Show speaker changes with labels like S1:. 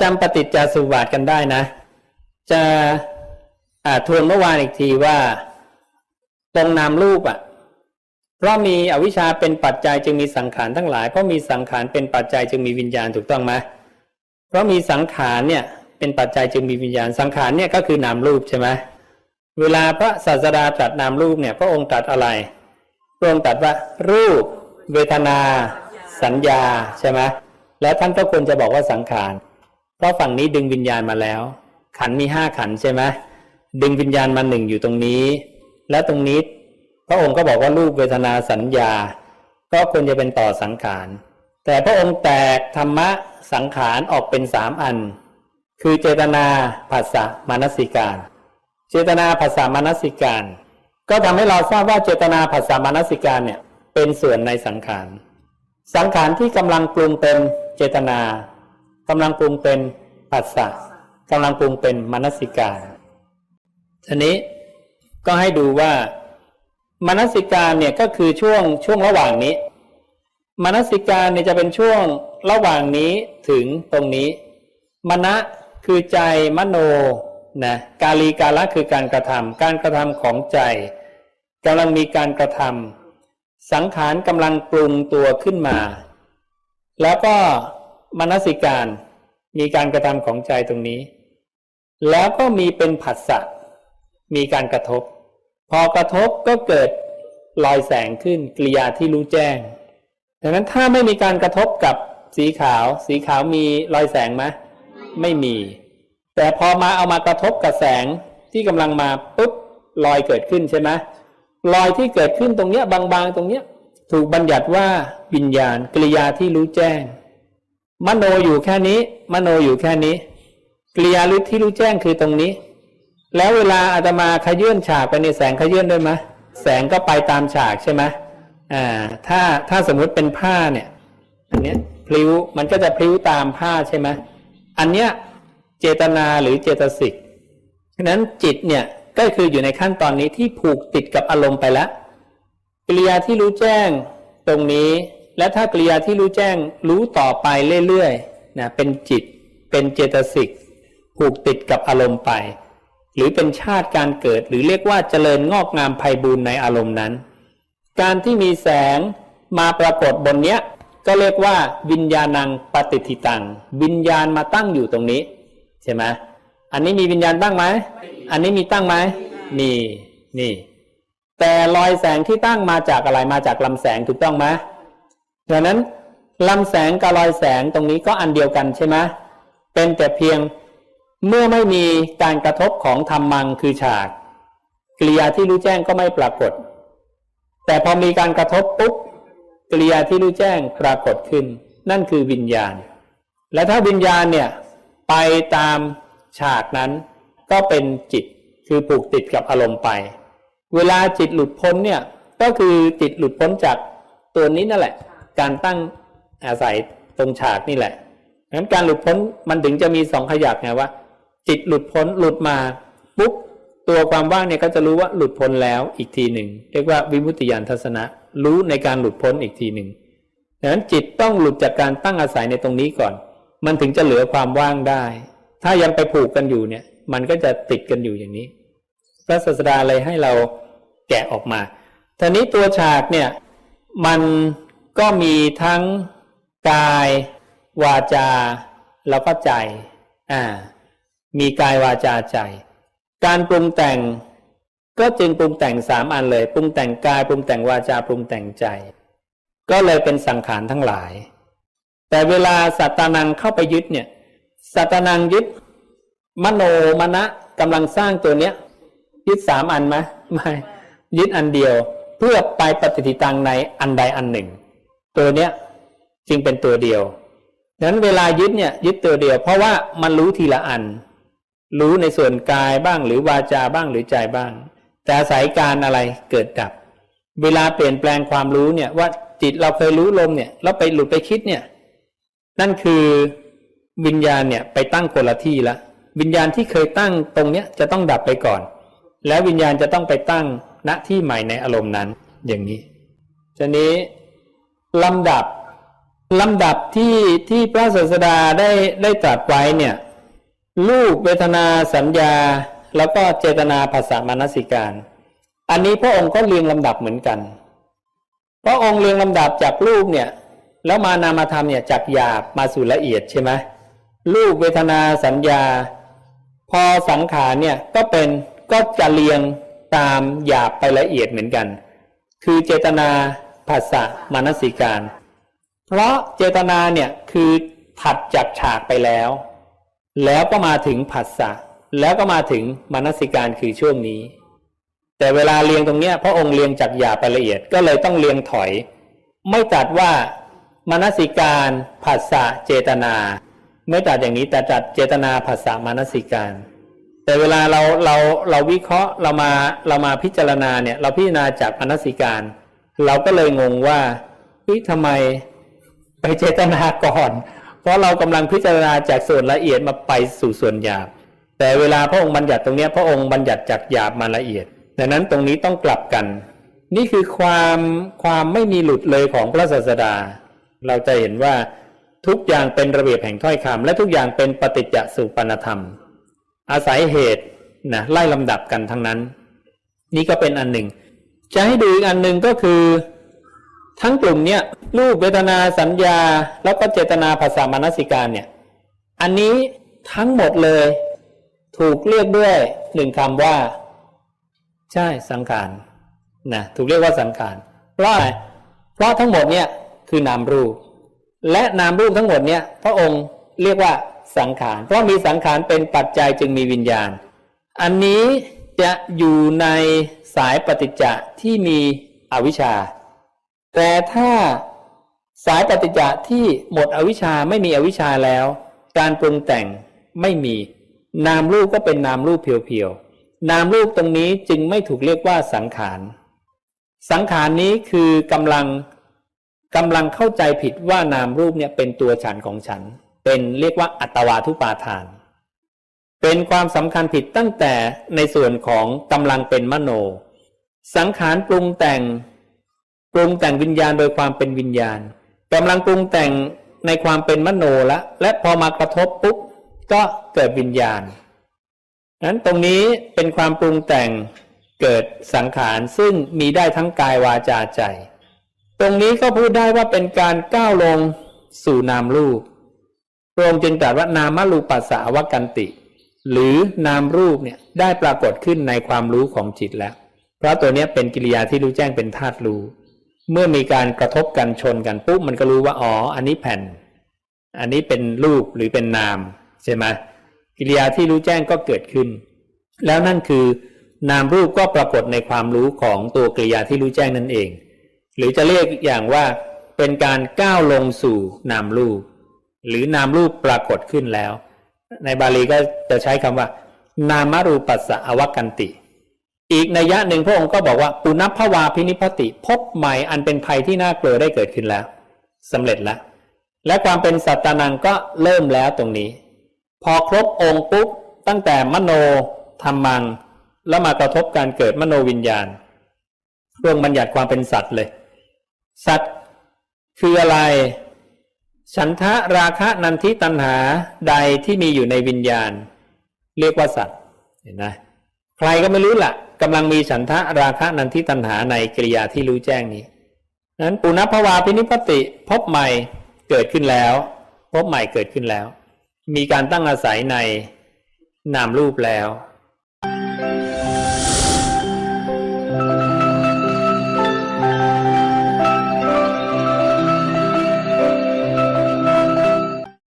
S1: จำปฏิจจสุบาทกันได้นะ จะทวนเมื่อวานอีกทีว่าตรงนามรูปอะ เพราะมีอวิชชาเป็นปัจจัยจึงมีสังขารทั้งหลาย เพราะมีสังขารเป็นปัจจัยจึงมีวิญญาณถูกต้องไหมเพราะมีสังขารเนี่ย เป็นปัจจัยจึงมีวิญญาณ สังขารเนี่ยก็คือนามรูปใช่ไหมเวลาพระศาสดาตรัสนามรูปเนี่ย พระองค์ตรัสอะไรพระองค์ตรัสว่า รูป เวทนา สัญญาใช่ไหมแล้วท่านก็ควรจะบอกว่าสังขาร เพราะฝั่งนี้ดึงวิญญาณมาแล้ว ขันมีห้าขันใช่ไหมดึงวิญญาณมาหนึ่งอยู่ตรงนี้ แล้วตรงนี้ พระองค์ก็บอกว่ารูปเวทนาสัญญา ก็ควรจะเป็นต่อสังขารแต่พระองค์แตกธรรมะสังขารออกเป็นสามอัน คือเจตนาผัสสะมานสิการ เจตนาผัสสะมานสิการ ก็ทำให้เราทราบว่าเจตนาผัสสะมานสิการเนี่ยเป็นส่วนในสังขารสังขารที่กำลังปรุงเป็นเจตนา กำลังปรุงเป็นผัสสะกำลังปรุงเป็นมนสิการทีนี้ก็ให้ดูว่ามนสิการเนี่ยก็คือช่วงช่วงระหว่างนี้ มนสิการเนี่ยจะเป็นช่วงระหว่างนี้ถึงตรงนี้ มณะคือใจมโนนะกาลีกาละคือการกระทำการกระทำของใจกำลังมีการกระทำสังขารกำลังปรุงตัวขึ้นมา แล้วก็ มนสิการมีการกระทำของใจตรงนี้ แล้วก็มีเป็นผัสสะมีการกระทบ พอกระทบก็เกิดรอยแสงขึ้นกริยาที่รู้แจ้งดังนั้นถ้าไม่มีการกระทบกับสีขาว สีขาวมีรอยแสงไหมไม่มี แต่พอมาเอามากระทบกับแสงที่กำลังมาปุ๊บรอยเกิดขึ้นใช่ไหมรอยที่เกิดขึ้นตรงเนี้ยบางๆตรงเนี้ยถูกบัญญัติว่าวิญญาณกริยาที่รู้แจ้ง มโนอยู่แค่นี้ มโนอยู่แค่นี้กริยารู้ที่รู้แจ้งคือตรงนี้ แล้วเวลาอาตมาขยื่นฉากไปในแสงขยื่นด้วยไหมแสงก็ไปตามฉากใช่ไหมอ่า ถ้าถ้าสมมุติเป็นผ้าเนี่ย อันเนี้ยพลิ้วมันก็จะพลิ้วตามผ้าใช่ไหมอันเนี้ยเจตนาหรือเจตสิกฉะนั้นจิตเนี่ยก็คืออยู่ในขั้นตอนนี้ที่ผูกติดกับอารมณ์ไปแล้วกิริยาที่รู้แจ้งตรงนี้ และถ้ากริยาที่รู้แจ้งรู้ต่อไปเรื่อยๆนะเป็นจิต เป็นเจตสิกผูกติดกับอารมณ์ไป หรือเป็นชาติการเกิด หรือเรียกว่าเจริญงอกงามไพบูรณ์ในอารมณ์นั้น การที่มีแสงมาปรากฏบนเนี้ยก็เรียกว่าวิญญาณังปฏิทิตัง วิญญาณมาตั้งอยู่ตรงนี้ ใช่ไหมอันนี้มีวิญญาณตั้งไหมอันนี้มีตั้งไหมมีนี่ แต่รอยแสงที่ตั้งมาจากอะไรมาจากลำแสงถูกต้องไหม ดังนั้นลำแสงกับรอยแสงตรงนี้ก็อันเดียวกันใช่ไหมเป็นแต่เพียงเมื่อไม่มีการกระทบของธรรมังคือฉากกริยาที่รู้แจ้งก็ไม่ปรากฏ แต่พอมีการกระทบปุ๊บกริยาที่รู้แจ้งปรากฏขึ้น นั่นคือวิญญาณ และถ้าวิญญาณเนี่ยไปตามฉากนั้น ก็เป็นจิตคือผูกติดกับอารมณ์ไป เวลาจิตหลุดพ้นเนี่ยก็คือจิตหลุดพ้นจากตัวนี้นั่นแหละ การตั้งอาศัยตรงฉากนี่แหละงั้นการหลุดพ้นมันถึงจะมีสองขยักไงว่า จิตหลุดพ้นหลุดมาปุ๊บตัวความว่างเนี่ยก็จะรู้ว่าหลุดพ้นแล้วอีกทีหนึ่งเรียกว่าวิมุตติญาณทัศนะ รู้ในการหลุดพ้นอีกทีหนึ่งดังนั้นจิตต้องหลุดจากการตั้งอาศัยในตรงนี้ก่อน มันถึงจะเหลือความว่างได้ ถ้ายังไปผูกกันอยู่เนี่ย มันก็จะติดกันอยู่อย่างนี้ พระศาสดาเลยให้เราแกะออกมาทีนี้ตัวฉากเนี่ย มัน ก็มีทั้งกาย วาจา แล้วก็ใจอ่ามีกายวาจาใจ การปรุงแต่งก็จึงปรุงแต่งสามอันเลย ปรุงแต่งกายปรุงแต่งวาจาปรุงแต่งใจ ก็เลยเป็นสังขารทั้งหลาย แต่เวลาสัตตานังเข้าไปยึดเนี่ยสัตตานังยึด มโนมณะกำลังสร้างตัวเนี้ย ยึดสามอันไหมไม่ยึดอันเดียวเพื่อไปปฏิทิตังในอันใดอันหนึ่ง ตัวเนี้ยจึงเป็นตัวเดียวดังนั้นเวลายึดเนี่ยยึดตัวเดียว เพราะว่ามันรู้ทีละอัน รู้ในส่วนกายบ้างหรือวาจาบ้างหรือใจบ้าง แต่อาศัยการอะไรเกิดดับ เวลาเปลี่ยนแปลงความรู้เนี่ยว่าจิตเราเคยรู้ลมเนี่ยแล้วไปหลุดไปคิดเนี่ย นั่นคือวิญญาณเนี่ยไปตั้งคนละที่ละวิญญาณที่เคยตั้งตรงเนี้ยจะต้องดับไปก่อน แล้ววิญญาณจะต้องไปตั้งณที่ใหม่ในอารมณ์นั้น อย่างนี้ทีนี้ ลำดับลำดับที่ที่พระศาสดาได้ได้ตรัสไว้เนี่ยรูปเวทนาสัญญา แล้วก็เจตนาภาษามานสิการ อันนี้พระองค์ก็เรียงลำดับเหมือนกันพระองค์เรียงลำดับจากรูปเนี่ยแล้วมานามธรรมเนี่ยจากหยาบมาสู่ละเอียดใช่ไหมรูปเวทนาสัญญา พอสังขารเนี่ยก็เป็นก็จะเรียงตามหยาบไปละเอียดเหมือนกัน คือเจตนา ภาษามานสิการ เพราะเจตนาเนี่ยคือถัดจากฉากไปแล้ว แล้วก็มาถึงผัสสะแล้วก็มาถึงมนสิการคือช่วงนี้ แต่เวลาเรียงตรงเนี้ยพระองค์เรียงจากหยาบไปละเอียดก็เลยต้องเรียงถอย ไม่ตัดว่ามนสิการผัสสะเจตนา ไม่ตัดอย่างนี้แต่ตัดเจตนาผัสสะมนสิการ แต่เวลาเราเราเราวิเคราะห์เรามาเรามาพิจารณาเนี่ยเราพิจารณาจากมนสิการ เราก็เลยงงว่าเฮ้ยทำไมไปเจตนาก่อน เพราะเรากำลังพิจารณาจากส่วนละเอียดมาไปสู่ส่วนหยาบ แต่เวลาพระองค์บัญญัติตรงนี้พระองค์บัญญัติจากหยาบมาละเอียดดังนั้นตรงนี้ต้องกลับกัน นี่คือความความไม่มีหลุดเลยของพระศาสดา เราจะเห็นว่าทุกอย่างเป็นระเบียบแห่งถ้อยคำและทุกอย่างเป็นปฏิจจสุปนธรรม อาศัยเหตุนะไล่ลำดับกันทั้งนั้น นี่ก็เป็นอันหนึ่ง จะให้ดูอีกอันหนึ่งก็คือ ทั้งกลุ่มเนี่ยรูปเวทนาสัญญา แล้วก็เจตนาภาษามนสิการเนี่ย อันนี้ทั้งหมดเลย ถูกเรียกด้วยหนึ่งคำว่า ใช่สังขารนะถูกเรียกว่าสังขารเพราะอะไรเพราะทั้งหมดเนี่ยคือนามรูป และนามรูปทั้งหมดเนี่ยพระองค์เรียกว่าสังขาร เพราะมีสังขารเป็นปัจจัยจึงมีวิญญาณ อันนี้ จะอยู่ในสายปฏิจจะที่มีอวิชชา แต่ถ้าสายปฏิจจะที่หมดอวิชชาไม่มีอวิชชาแล้ว การปรุงแต่งไม่มี นามรูปก็เป็นนามรูปเพียวๆ นามรูปตรงนี้จึงไม่ถูกเรียกว่าสังขาร สังขารนี้คือกำลังกำลังเข้าใจผิดว่านามรูปเนี่ยเป็นตัวฉันของฉัน เป็นเรียกว่าอัตวาทุปาทาน เป็นความสำคัญผิดตั้งแต่ในส่วนของกำลังเป็นมโน สังขารปรุงแต่ง ปรุงแต่งวิญญาณโดยความเป็นวิญญาณกำลังปรุงแต่งในความเป็นมโนละและพอมากระทบปุ๊บก็เกิดวิญญาณนั้นตรงนี้เป็นความปรุงแต่งเกิดสังขารซึ่งมีได้ทั้งกายวาจาใจ ตรงนี้ก็พูดได้ว่าเป็นการก้าวลงสู่นามรูประองจึงตรัสว่านามรูปัสสาวกันติ หรือนามรูปเนี่ยได้ปรากฏขึ้นในความรู้ของจิตแล้ว เพราะตัวเนี้ยเป็นกิริยาที่รู้แจ้งเป็นธาตุรู้ เมื่อมีการกระทบกันชนกันปุ๊บมันก็รู้ว่าอ๋ออันนี้แผ่น อันนี้เป็นรูปหรือเป็นนามใช่ไหมกิริยาที่รู้แจ้งก็เกิดขึ้น แล้วนั่นคือนามรูปก็ปรากฏในความรู้ของตัวกิริยาที่รู้แจ้งนั่นเอง หรือจะเรียกอย่างว่าเป็นการก้าวลงสู่นามรูป หรือนามรูปปรากฏขึ้นแล้ว ในบาลีก็จะใช้คำว่า นามรูปัสสะอวกันติ อีกนัยยะหนึ่งพระองค์ก็บอกว่าปุณพวาพินิพติพบใหม่อันเป็นภัยที่น่ากลัวได้เกิดขึ้นแล้วสำเร็จแล้ว และความเป็นสัตตานังก็เริ่มแล้วตรงนี้ พอครบองค์ปุ๊บตั้งแต่มโนธรรมัง แล้วมากระทบการเกิดมโนวิญญาณเรื่องบัญญัติความเป็นสัตว์เลย สัตว์คืออะไร ฉันทะราคะนันทิตัณหาใดที่มีอยู่ในวิญญาณ เรียกว่าสัตว์เห็นไหมใครก็ไม่รู้ละ่ะกำลังมีฉันทะราคะนันทิตัณหาในกิริยาที่รู้แจ้งนี้นั้นปุณพภวาพินิพติพบใหม่เกิดขึ้นแล้ว พบใหม่เกิดขึ้นแล้ว มีการตั้งอาศัยในนามรูปแล้ว「